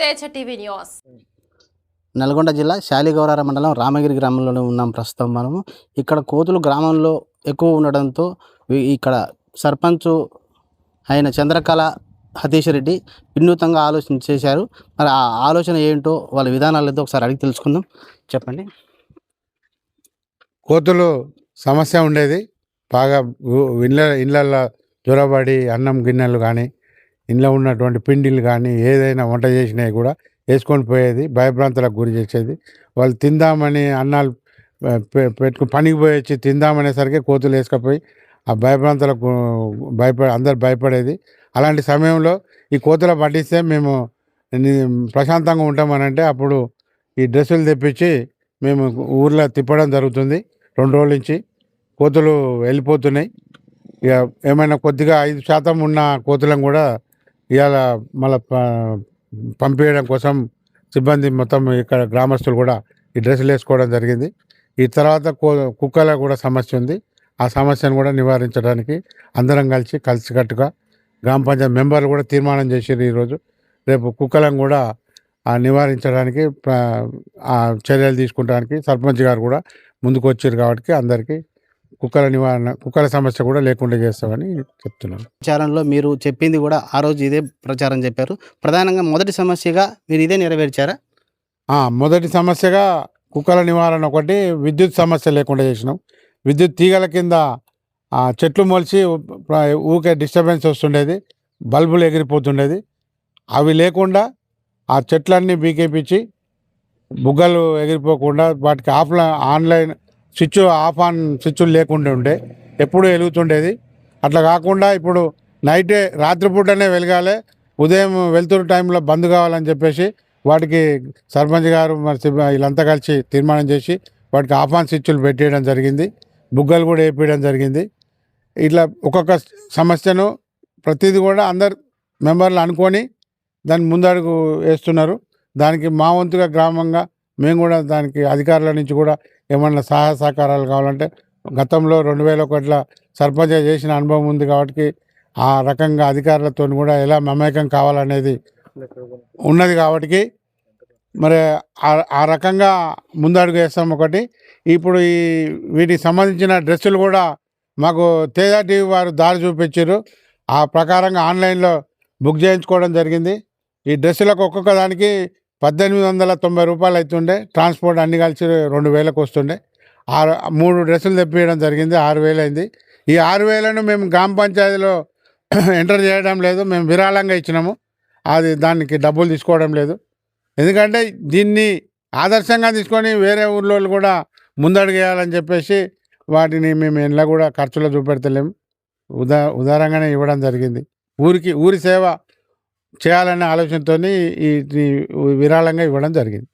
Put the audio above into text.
Teja TV news. Nalgonda జిల్లా శాలిగౌరార మండలం రామగిరి గ్రామంలో ఉన్నాం ప్రస్తుతం మనము. ఇక్కడ కోతులు గ్రామంలో ఎక్కువ ఉండడంతో ఇక్కడ సర్పంచ్ అయిన చంద్రకళ సతీష్ రెడ్డి వినూతంగా ఆలోచన చేశారు. మరి ఆ ఆలోచన ఏంటో వాళ్ళ విధానాలతో ఒకసారి అడిగి తెలుసుకుందాం. చెప్పండి. కోతులు సమస్య ఉండేది. బాగా ఇళ్ళ ఇళ్ళల్లో జ్వరబడి అన్నం గిన్నెలు కానీ ఇంట్లో ఉన్నటువంటి పిండిలు కానీ ఏదైనా వంట చేసినవి కూడా వేసుకొని పోయేది భయభ్రాంతులకు గురి చేసేది. వాళ్ళు తిందామని అన్నాలు పె- పెట్టుకు పనికి పోయి వచ్చి తిందామనేసరికి కోతులు వేసుకపోయి ఆ భయభ్రాంతులకు భయపడే అందరు భయపడేది. అలాంటి సమయంలో ఈ కోతుల పట్టిస్తే మేము ని- ప్రశాంతంగా ఉంటామనంటే అప్పుడు ఈ డ్రెస్సులు తెప్పించి మేము ఊర్లో తిప్పడం జరుగుతుంది. రెండు రోజుల నుంచి కోతులు వెళ్ళిపోతున్నాయి. ఇక ఏమైనా కొద్దిగా ఐదు శాతం ఉన్న కోతులను కూడా ఇవాళ మళ్ళీ పంపించడం కోసం సిబ్బంది మొత్తం ఇక్కడ గ్రామస్తులు కూడా ఈ డ్రెస్సులు వేసుకోవడం జరిగింది. ఈ తర్వాత కో కుక్కల కూడా సమస్య ఉంది. ఆ సమస్యను కూడా నివారించడానికి అందరం కలిసి కలిసికట్టుగా గ్రామ పంచాయతీ మెంబర్లు కూడా తీర్మానం చేసారు ఈరోజు. రేపు కుక్కలను కూడా ఆ నివారించడానికి ఆ చర్యలు తీసుకుంటానికి సర్పంచ్ గారు కూడా ముందుకు వచ్చారు కాబట్టి అందరికీ కుక్కల నివారణ కుక్కల సమస్య కూడా లేకుండా చేస్తామని చెప్తున్నాను. ప్రచారంలో మీరు చెప్పింది కూడా ఆ రోజు ఇదే ప్రచారం చెప్పారు. ప్రధానంగా మొదటి సమస్యగా మీరు ఇదే నెరవేర్చారా? ఆ, మొదటి సమస్యగా కుక్కల నివారణ ఒకటి విద్యుత్ సమస్య లేకుండా చేసినాం. విద్యుత్ తీగల కింద ఆ, చెట్లు మొలిచి ఊకే డిస్టర్బెన్స్ వస్తుండేది బల్బులు ఎగిరిపోతుండేది. అవి లేకుండా ఆ చెట్లన్నీ బీకేపించి బుగ్గలు ఎగిరిపోకుండా వాటికి ఆఫ్లై ఆన్లైన్ స్విచ్ ఆఫ్ ఆన్ స్విచ్లు లేకుండా ఉండే. ఎప్పుడూ వెలుగుతుండేది. అట్లా కాకుండా ఇప్పుడు నైటే రాత్రిపూటనే వెలగాలి. ఉదయం వెళ్తున్న టైంలో బంద్ కావాలని చెప్పేసి వాటికి సర్పంచ్ గారు మరి వీళ్ళంతా కలిసి తీర్మానం చేసి వాటికి ఆఫ్ ఆన్ స్విచ్లు పెట్టేయడం జరిగింది. బుగ్గలు కూడా వేపించడం జరిగింది. ఇట్లా ఒక్కొక్క సమస్యను ప్రతిదీ కూడా అందరు మెంబర్లు అనుకొని దాన్ని ముందడుగు వేస్తున్నారు. దానికి మా వంతుగా గ్రామంగా మేము కూడా దానికి అధికారుల నుంచి కూడా ఏమన్నా సహాయ సహకారాలు కావాలంటే గతంలో రెండు వేల ఒకటిలో సర్పంచ్ చేసిన అనుభవం ఉంది కాబట్టి ఆ రకంగా అధికారులతో కూడా ఎలా మమేకం కావాలనేది ఉన్నది కాబట్టి మరి ఆ- ఆ రకంగా ముందడుగు వేస్తాం ఒకటి. ఇప్పుడు ఈ వీటికి సంబంధించిన డ్రెస్సులు కూడా మాకు తేజ టీవీ వారు దారి చూపించారు. ఆ ప్రకారంగా ఆన్లైన్లో బుక్ చేయించుకోవడం జరిగింది. ఈ డ్రెస్సులకు ఒక్కొక్క దానికి పద్దెనిమిది వందల తొంభై రూపాయలు అవుతుండే ట్రాన్స్పోర్ట్ అన్ని కలిసి రెండు వేలకు వస్తుండే. ఆరు మూడు డ్రెస్సులు తెప్పియడం జరిగింది ఆరు వేలు అయింది ఈ ఆరు వేలను మేము గ్రామ పంచాయతీలో ఎంటర్ చేయడం లేదు మేము విరాళంగా ఇచ్చినాము. అది దానికి డబ్బులు తీసుకోవడం లేదు. ఎందుకంటే దీన్ని ఆదర్శంగా తీసుకొని వేరే ఊళ్ళో కూడా ముందడుగేయాలని చెప్పేసి వాటిని మేము ఇంట్లో కూడా ఖర్చులో చూపెడతలేము ఉదా ఉదారంగానే ఇవ్వడం జరిగింది. ఊరికి ఊరి సేవ చేయాలనే ఆలోచనతో ఈ ఈ విరాళంగా ఇవ్వడం జరిగింది.